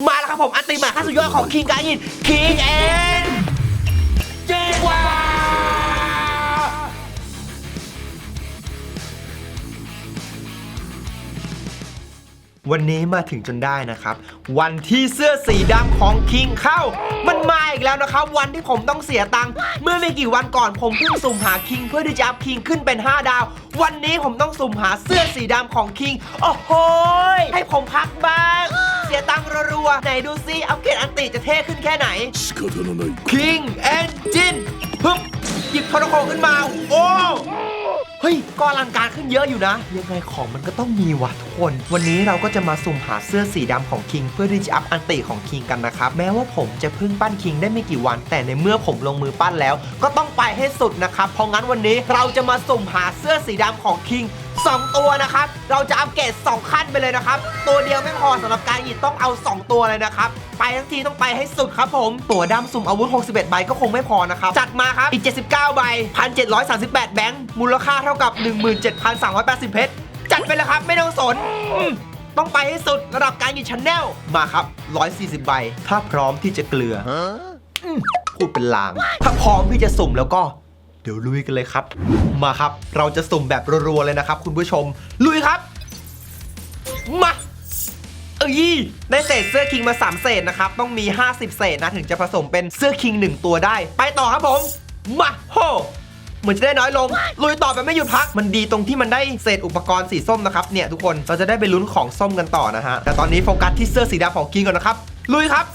มาแล้วครับผม อันติมาขั้นสุดยอดของคิงกายินคิงเอ็นเจวาวันนี้มาถึงจนได้นะครับ วันที่เสื้อสีดำของคิงเข้า มันมาอีกแล้วนะครับ วันที่ผมต้องเสียตังค์เมื่อไม่กี่วันก่อนผมเพิ่งสุ่มหาคิงเพื่อที่จะอัพคิงขึ้นเป็น 5 ดาว วันนี้ผมต้องสุ่มหาเสื้อสีดำของคิงโอ้โหให้ผมพักบ้าง เสียตังค์รัวๆไหนดูซิอัปเกรดอันติจะเท่ขึ้นแค่ไหน 仕方のない King Engine ฮึบหยิบโทรโขงขึ้นมา โอ้ เฮ้ย ก็อลังการขึ้นเยอะอยู่นะ ยังไงของมันก็ต้องมีว่ะทุกคน วันนี้เราก็จะมาสุ่มหาเสื้อสีดำของคิงเพื่อที่จะอัพอันติของคิงกันนะครับ แม้ว่าผมจะเพิ่งปั้นคิงได้ไม่กี่วัน แต่ในเมื่อผมลงมือปั้นแล้ว ก็ต้องไปให้สุดนะครับ เพราะงั้นวันนี้เราจะมาสุ่มหาเสื้อสีดำของคิง 2 ตัวนะครับ เราจะอัปเกรด2 ขั้นไปเลยนะครับ ตัวเดียวไม่พอสำหรับการหยิบต้องเอา 2 ตัวเลยนะครับ ไปทั้งทีต้องไปให้สุดครับผม ตัวดำสุ่มอาวุธ 61 ใบก็คงไม่พอนะครับ จัดมาครับ อีก 79 ใบ 1,738 แบงค์มูลค่าเท่ากับ 17,380 เพชรจัดไปเลยครับไม่ต้องสนต้องไปให้สุดระดับการหยิบชั้นแนลมาครับ 140 ใบ ถ้าพร้อมที่จะเกลืออืมพูดเป็นลาง ถ้าพร้อมที่จะสุ่มแล้วก็ ดี๋ยวลุยกันเลยครับ มาครับ เราจะสุ่มแบบรัวๆเลยนะครับ คุณผู้ชม ลุยครับ มาเอ้ยได้เศษเสื้อคิงมา 3 เศษนะครับ ต้องมี 50 เศษนะถึงจะผสมเป็นเสื้อคิง 1 ตัวได้ ไปต่อครับผม มาโหเหมือนจะได้น้อยลง ลุยต่อแบบไม่หยุดพัก มันดีตรงที่มันได้เศษอุปกรณ์สีส้มนะครับ เนี่ยทุกคน เราจะได้ไปลุ้นของส้มกันต่อนะฮะ แต่ตอนนี้โฟกัสที่เสื้อสีดำของคิงก่อนนะครับ ลุยครับ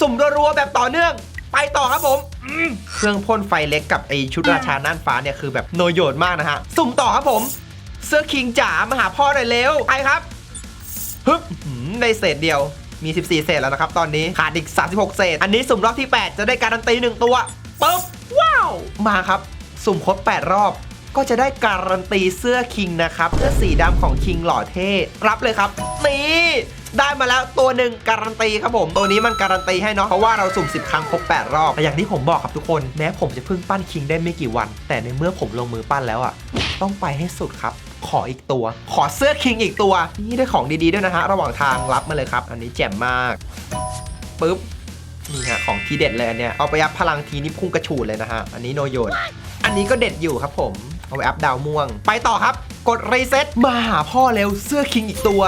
สุ่มรัวๆแบบต่อเนื่อง ไปต่อครับผมอืมเครื่องพ่นไฟเล็กกับไอชุดราชาน่านฟ้าเนี่ยคือแบบโนโยนมากนะฮะ สุ่มต่อครับผม เสื้อคิงจ๋ามาหาพ่อหน่อยเร็วไปครับฮึบหืมในเศษเดียวมี 14 เศษแล้วนะครับ ตอนนี้ขาดอีก 36 เศษ อันนี้สุ่มรอบที่ 8 จะได้การันตีหนึ่งตัวปึ๊บว้าว มาครับ สุ่มครบ 8 รอบ ก็จะได้การันตีเสื้อคิงนะครับ เสื้อสีดำของคิงหล่อเท่ รับเลยครับ นี่ ได้มาแล้วตัวหนึ่งการันตีครับผม ตัวนี้มันการันตีให้เนาะเพราะว่าเราสุ่ม 10 ครั้งครบ 8 รอบแต่อย่างที่ผมบอกครับทุกคน แม้ผมจะเพิ่งปั้นคิงได้ไม่กี่วัน แต่ในเมื่อผมลงมือปั้นแล้วอะต้องไปให้สุดครับขออีกตัว ขอเสื้อคิงอีกตัว นี่ได้ของดีๆด้วยนะฮะ ระหว่างทางรับมาเลยครับ อันนี้แจ่มมากปึ๊บ นี่ฮะ ของทีเด็ดเลยอันเนี่ยเอาไปอัพพลังทีนี่พุ่งกระฉูดเลยนะฮะ อันนี้โนโยน อันนี้ก็เด็ดอยู่ครับผม เอาไปอัพดาวม่วง ไปต่อครับ กดรีเซ็ตมาหาพ่อเร็ว เสื้อคิงอีกตัว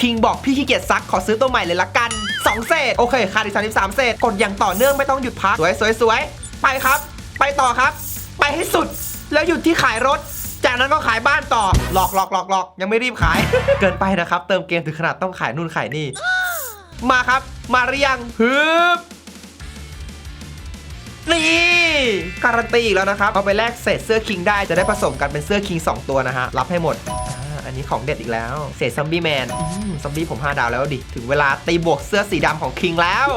คิงบอกพี่ขี้เกียจซักขอซื้อตัวใหม่เลยละกัน 2 เศษ โอเคขาดอีก33 เศษ กดอย่างต่อเนื่องไม่ต้องหยุดพัก สวยสวยสวยไปครับ ไปต่อครับ ไปให้สุด แล้วหยุดที่ขายรถ จากนั้นก็ขายบ้านต่อ หลอกหลอกหลอกหลอกยังไม่รีบขาย เกินไปนะครับ เติมเกมถึงขนาดต้องขายนู่นขายนี่ มาครับ มาหรือยังฮึบนี่การันตีอีกแล้วนะครับ เอาไปแลกเศษเสื้อคิงได้จะได้ผสมกันเป็นเสื้อคิง 2 ตัวนะฮะ รับให้หมด นี้ของเด็ดอีกแล้ว เศษซัมบี้แมนซอมบี้ผม 5 ดาวแล้วดิ ถึงเวลาตีบวกเสื้อสีดำของคิงแล้ว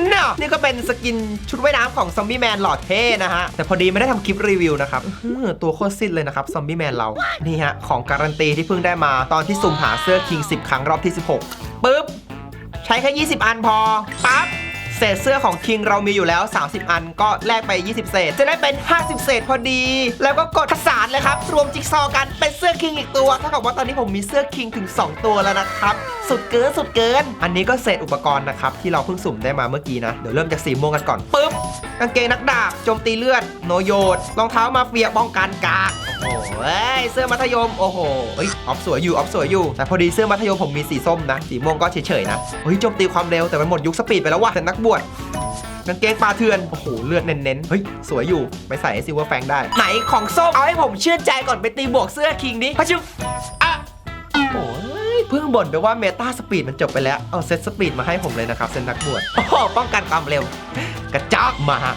นน่ะนี่ก็เป็นสกินชุดว่ายน้ำของซอมบี้แมนหล่อเท่นะฮะ แต่พอดีไม่ได้ทำคลิปรีวิวนะครับตัวโคตรสิ้นเลยนะครับซอมบี้แมนเรา นี่ฮะ ของการันตีที่เพิ่งได้มาตอนที่สุ่มหาเสื้อคิง 10 ครั้งรอบที่ 16 ปึ๊บ ใช้แค่ 20 อันพอ ปั๊บ เศษเสื้อของคิงเรามีอยู่แล้ว 30 อันก็แลกไป 20 เศษ จะได้เป็น 50 เศษพอดี แล้วก็กดผสานเลยครับ รวมจิ๊กซอว์กันเป็นเสื้อคิงอีกตัวเท่ากับว่าตอนนี้ผมมีเสื้อคิงถึง 2 ตัวแล้วนะครับ สุดเกินสุดเกิน อันนี้ก็เศษอุปกรณ์นะครับที่เราเพิ่งสุ่มได้มาเมื่อกี้นะ เดี๋ยวเริ่มจากสีม่วงกันก่อนปึ๊บกางเกงนักดาบโจมตีเลือดโนโยดรองเท้ามาเฟียป้องกันกาก โอ้ยเสื้อมัธยม โอ้โหเอ้ยออฟสวยอยู่ออฟสวยอยู่ แต่พอดีเสื้อมัธยมผมมีสีส้มนะ สีม่วงก็เฉยๆนะเฮ้ยโจมตีความเร็วแต่มันหมดยุคสปีดไปแล้วว่ะแต่นักบวชกางเกงปลาเถื่อน โอ้โห เลือดเน้นๆ เฮ้ย สวยอยู่ ไปใส่ซิลเวอร์แฟงได้ ไหนของส้ม เอาให้ผมเชื่อใจก่อนไปตีบวกเสื้อคิงดิพะชิวอะโอ้ยเพิ่งบ่นไปว่าเมตาสปีดมันจบไปแล้ว เอาเซตสปีดมาให้ผมเลยนะครับ เซนนักบวชโอ้ป้องกันความเร็ว กระจอกมาฮะ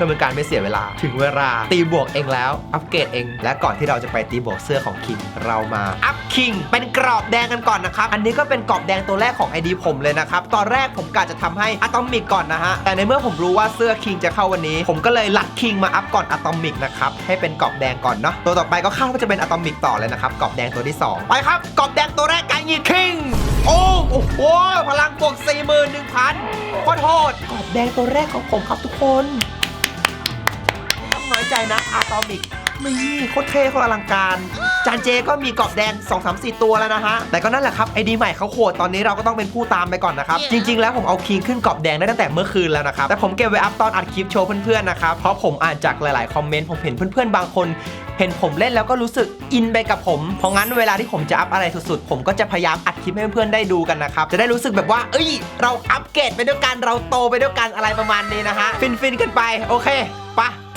พื่อเป็นการไม่เสียเวลา ถึงเวลาตีบวกเองแล้ว อัปเกรดเอง และก่อนที่เราจะไปตีบวกเสื้อของคิงเรามาอัพคิงเป็นกรอบแดงกันก่อนนะครับ อันนี้ก็เป็นกรอบแดงตัวแรกของ ID ผมเลยนะครับ ตอนแรกผมกะจะทำให้อะตอมิกก่อนนะฮะ แต่ในเมื่อผมรู้ว่าเสื้อคิงจะเข้าวันนี้ ผมก็เลยลัดคิงมาอัพก่อนอะตอมิกนะครับ ให้เป็นกรอบแดงก่อนเนาะ ตัวต่อไปก็คาดว่าจะเป็นอะตอมิกต่อเลยนะครับกรอบแดงตัวที่สองไปครับกรอบแดงตัวแรกการยิงคิงโอ้โหพลังบวก41,000โคตรโหดกรอบแดงตัวแรกของผมครับทุกคน น้อยใจนะอะตอมิกนี่โคตรเท่โคตรอลังการ จานเจก็มีกรอบแดง 2 3 4 ตัวแล้วนะฮะ แต่ก็นั่นแหละครับไอดีใหม่เขาโหดตอนนี้เราก็ต้องเป็นผู้ตามไปก่อนนะครับ จริง ๆ แล้วผมเอาคิงขึ้นกรอบแดงได้ตั้งแต่เมื่อคืนแล้วนะครับ แต่ผมเก็บไว้อัพตอนอัดคลิปโชว์เพื่อนๆนะครับ เพราะผมอ่านจากหลายๆ คอมเมนต์ผมเห็นเพื่อนๆ บางคน เห็นผมเล่นแล้วก็รู้สึกอินไปกับผม เพราะงั้นเวลาที่ผมจะอัพอะไรสุดๆ ผมก็จะพยายามอัดคลิปให้เพื่อนๆ ได้ดูกันนะครับ จะได้รู้สึกแบบว่า เอ้ย เราอัปเกรดไปด้วยกัน เราโตไปด้วยกันอะไรประมาณนี้นะฮะ ฟินๆ กันไป โอเคปะ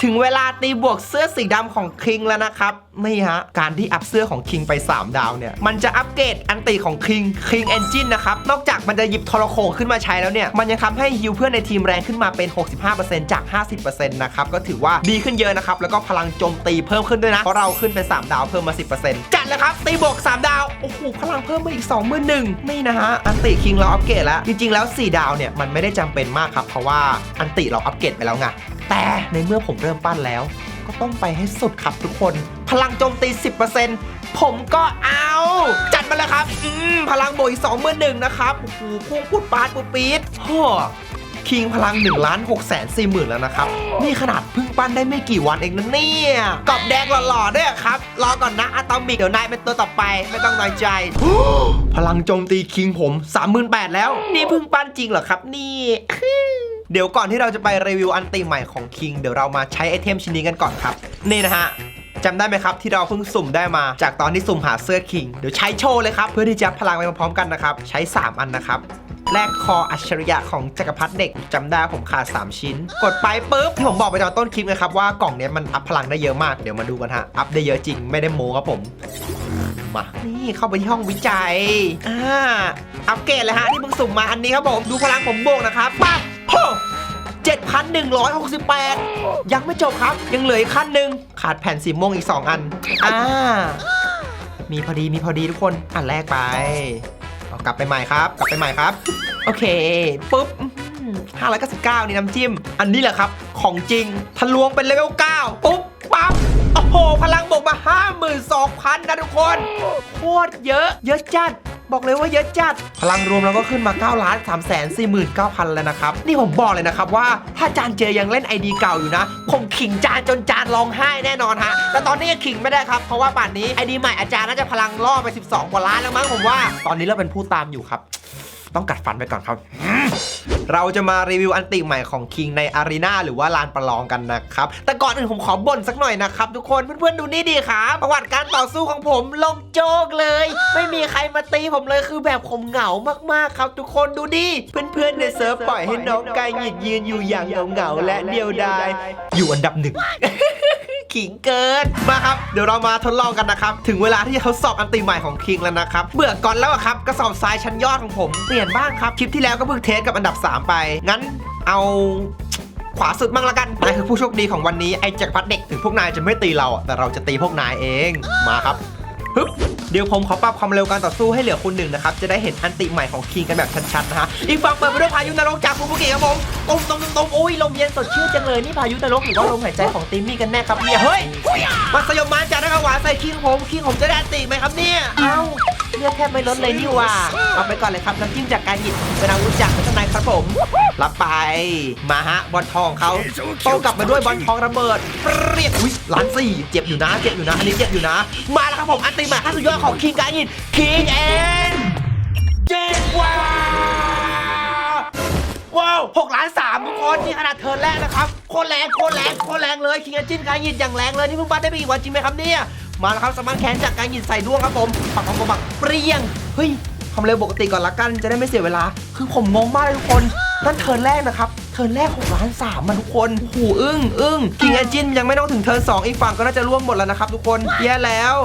ถึงเวลาตีบวกเสื้อสีดำของคิงแล้วนะครับนี่ฮะการที่อัพเสื้อของคิงไป 3 ดาวเนี่ยมันจะอัปเกรดอันติของคิงคิงเอนจินนะครับนอกจากมันจะหยิบทรโขงขึ้นมาใช้แล้วเนี่ยมันยังทำให้ฮิวเพื่อนในทีมแรงขึ้นมาเป็น 65%จาก 50%นะครับก็ถือว่าดีขึ้นเยอะนะครับแล้วก็พลังโจมตีเพิ่มขึ้นด้วยนะเพราะเราขึ้นเป็น3ดาวเพิ่มมา 10%จัดเลยครับตีบวก 3 ดาวโอ้โหพลังเพิ่มมาอีก2 1 0 0 0นี่นะฮะอันติคิงเราอัปเกรดแล้วจริงๆแล้ว 4 ดาวเนี่ยมันไม่ได้จำเป็นมากครับเพราะว่าอันติเราอัปเกรดไปแล้วไง แต่ในเมื่อผมเริ่มปั้นแล้ว ก็ต้องไปให้สุดครับทุกคน พลังโจมตี 10%ผมก็เอา จัดมาเลยครับ อืมพลังโบยสองเมื่อหนึ่งนะครับโอ้โหพุ่งพุดปาดปุดปีดฮ่อคิงพลัง1ล้าน6แสน4หมื่นแล้วนะครับ นี่ขนาดเพิ่งปั้นได้ไม่กี่วันเองนะเนี่ยกอบแดงหล่อๆด้วยครับ รอก่อนนะอะตอมิก เดี๋ยวนายเป็นตัวต่อไป ไม่ต้องน้อยใจ พลังโจมตีคิงผม 38,000แล้ว นี่เพิ่งปั้นจริงเหรอครับนี่ เดี๋ยวก่อนที่เราจะไปรีวิวอันติใหม่ของคิงเดี๋ยวเรามาใช้ไอเทมชิ้นนี้กันก่อนครับ นี่นะฮะจำได้ไหมครับที่เราเพิ่งสุ่มได้มาจากตอนที่สุ่มหาเสื้อคิง เดี๋ยวใช้โชว์เลยครับ เพื่อที่จะพลังไปพร้อมๆกันนะครับ ใช้ 3 อันนะครับแรกคออัจฉริยะของจักรพรรดิเด็กจำได้ผมขาด 3 ชิ้น กดไปปุ๊บที่ผมบอกไปตอนต้นคลิปนะครับว่ากล่องเนี้ยมันอัพพลังได้เยอะมากเดี๋ยวมาดูกันฮะอัพได้เยอะจริงไม่ได้โม้ครับผมมานี่เข้าไปที่ห้องวิจัยอ่าอัปเกรดเลยฮะที่เพิ่งสุ่มมาอันนี้ครับผมดูพลังผมโบกนะครับปั๊บ โอ้7,168 ยังไม่จบครับ ยังเหลืออีกขั้นหนึ่งขาดแผ่นสีม่วงอีก 2 อัน อ่า มีพอดีมีพอดีทุกคน อันแรกไปเอากลับไปใหม่ครับ กลับไปใหม่ครับ โอเค ปุ๊บอื้อหือ599นี่น้ำจิ้ม อันนี้แหละครับ ของจริง ทะลวงเป็นเลเวล9ปุ๊บ ปั๊บ โอ้โห พลังบวกมา 52,000 นะทุกคน โคตรเยอะ เยอะจัด บอกเลยว่าเยอะจัด พลังรวมเราก็ขึ้นมา9ล้าน3แสน49,000แล้วนะครับ นี่ผมบอกเลยนะครับว่าถ้าจานเจยังเล่นไอดีเก่าอยู่นะ คงขิงจานจนจานร้องไห้แน่นอนฮะ แต่ตอนนี้ยังขิงไม่ได้ครับ เพราะว่าป่านนี้ไอดีใหม่อาจารย์น่าจะพลังล่อไป 12 กว่าล้านแล้วมั้งผมว่า ตอนนี้เราเป็นผู้ตามอยู่ครับ ต้องกัดฟันไปก่อนครับ เราจะมารีวิวอันติใหม่ของคิงในอารีนาหรือว่าลานประลองกันนะครับ แต่ก่อนอื่นผมขอบ่นสักหน่อยนะครับ ทุกคนเพื่อนๆดูนี่ดีครับประวัติการต่อสู้ของผมลงโจกเลย ไม่มีใครมาตีผมเลยคือแบบผมเหงามากๆครับ ทุกคนดูดิเพื่อนๆในเซิร์ฟปล่อยให้น้องกายหยิดยืนอยู่อย่างเหงาๆและเดียวดายอยู่อันดับหนึ่ง ขิงเกินมาครับ เดี๋ยวเรามาทดลองกันนะครับ ถึงเวลาที่จะทดสอบอันตีใหม่ของคิงแล้วนะครับ เบื่อก่อนแล้วอะครับกระสอบทรายชั้นยอดของผมเปลี่ยนบ้างครับ คลิปที่แล้วก็เพิ่งเทสกับอันดับ 3 ไป งั้นเอาขวาสุดมั่งละกันนายคือผู้โชคดีของวันนี้ไอ้แจ็คพัดเด็กถึงพวกนายจะไม่ตีเราแต่เราจะตีพวกนายเองมาครับฮึบ เดี๋ยวผมขอปรับความเร็วการต่อสู้ให้เหลือคุณหนึ่งนะครับ จะได้เห็นอันติใหม่ของคิงกันแบบชัดๆนะฮะ อีกฝั่งเปิดไปด้วยพายุนรกจากฟูบุกิครับผมตุ้มตุ้มตุ้มอุ้ยลมเย็นสดชื่นจังเลยนี่พายุนรกหรือว่าลมหายใจของติมมี่กันแน่ครับเนี่ยเฮ้ยมัสยมมานจากนักหวานใส่คิงผมคิงผมจะได้อันติไหมครับเนี่ยเอ้า ลือดแทบไม่ลดเลยนี่ว่าเอาไปก่อนเลยครับน้ำจิ้มจากการหยิบเป็นอาวุธจากพัฒนายครับผมรับไปมาฮะบอลทองเขาโต้กลับมาด้วยบอลทองระเบิดเปรี้ยงอุ้ยล้านสี่เจ็บอยู่นะเจ็บอยู่นะอันนี้เจ็บอยู่นะ มาแล้วครับผมอันติมาขั้นสุดยอดของคิงการยินคิงเอ็นเจ็ดว้าว้าวหกล้านสามทุกคนนี่ขนาดเทิร์นแรกนะครับโคตรแรงโคตรแรงโคตรแรงเลยคิงเอนจินการยินอย่างแรงเลยนี่เพิ่งมาได้ไม่กี่วันจริงไหมครับเนี่ย มาแล้วครับสมานแขนจากการยินใส่ด้วงครับผมปักปักปักเปรี้ยงเฮ้ยความเร็วปกติก่อนละกันจะได้ไม่เสียเวลา คือผมงงมากเลยทุกคนนั่นเทิร์นแรกนะครับ เทิร์นแรก6ล้านสามมันทุกคนหูอึ้งอึ้งคิงเอจินยังไม่ต้องถึงเทิร์นสองอีกฝั่งก็น่าจะร่วมหมดแล้วนะครับทุกคนแย่แล้ว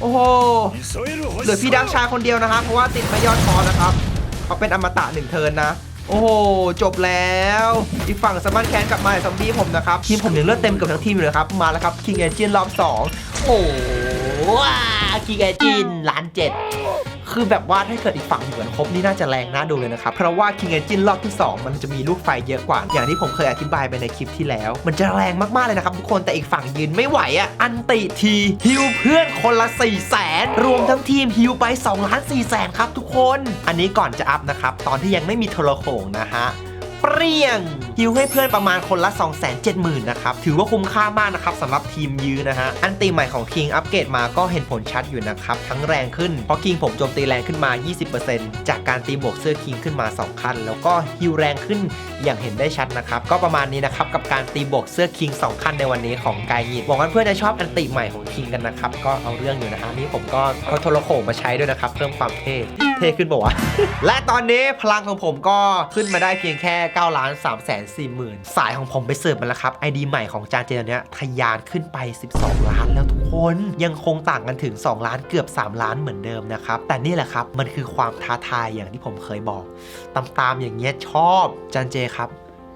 โอ้โหเหลือพี่ดักชายคนเดียวนะครับเพราะว่าติดไม่ยอดคอนะครับเขาเป็นอมตะหนึ่งเทิร์นนะ โอ้โหจบแล้วอีกฝั่งสมานแคนกลับมาซอมบี้ผมนะครับทีมผมยังเลือดเต็มกับทั้งทีมเลยครับมาแล้วครับคิงเอเจนรอบ 2 โอ้ว้า King Engine ล้านเจ็ด คือแบบว่าถ้าเกิดอีกฝั่งเหมือนครบนี่น่าจะแรงน่าดูเลยนะครับ เพราะว่า King Engine รอบที่ 2 มันจะมีลูกไฟเยอะกว่า อย่างที่ผมเคยอธิบายไปในคลิปที่แล้ว มันจะแรงมากๆเลยนะครับทุกคนแต่อีกฝั่งยืนไม่ไหวอะอันติทีฮิวเพื่อนคนละ4 0 0แสนรวมทั้งทีมฮิวไป2ล้าน4แสนครับทุกคน อันนี้ก่อนจะอัพนะครับตอนที่ยังไม่มีโทรโขงนะฮะ เปรี้ยงฮิวให้เพื่อนประมาณคนละ 270,000นะครับ ถือว่าคุ้มค่ามากนะครับสำหรับทีมยื้อนะฮะ อันตีใหม่ของคิงอัปเกรดมาก็เห็นผลชัดอยู่นะครับ ทั้งแรงขึ้น เพราะคิงผมโจมตีแรงขึ้นมา 20%จากการตีบวกเสื้อคิงขึ้นมา2ขั้นแล้วก็ฮิวแรงขึ้นอย่างเห็นได้ชัดนะครับ ก็ประมาณนี้นะครับ กับการตีบวกเสื้อคิง2ขั้นในวันนี้ของกายหยิบหวังว่าเพื่อนจะชอบอันติใหม่ของคิงกันนะครับก็เอาเรื่องอยู่นะฮะนี่ผมก็เอาโทรโขงมาใช้ด้วยนะครับเพิ่มความเท่เท่ขึ้นบอกว่าวะและตอนนี้พลังของผมก็ขึ้นมาได้เพียงแค่9ล้าน3แสน4หมื่นสายของผมไปเสิร์ฟมาแล้วครับ ID ใหม่ของจานเจนเนี้ยทะยานขึ้นไป 12 ล้านแล้วทุกคนยังคงต่างกันถึง 2 ล้านเกือบ 3 ล้านเหมือนเดิมนะครับ แต่นี่แหละครับมันคือความท้าทายอย่างที่ผมเคยบอกตามๆอย่างเงี้ยชอบจานเจครับ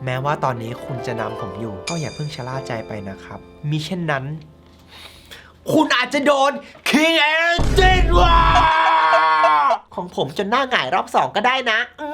แม้ว่าตอนนี้คุณจะนำผมอยู่ ก็อย่าเพิ่งชะล่าใจไปนะครับมิเช่นนั้น คุณอาจจะโดน King Engine ว่ะของผมจนหน้าหงายรอบสองก็ได้นะอื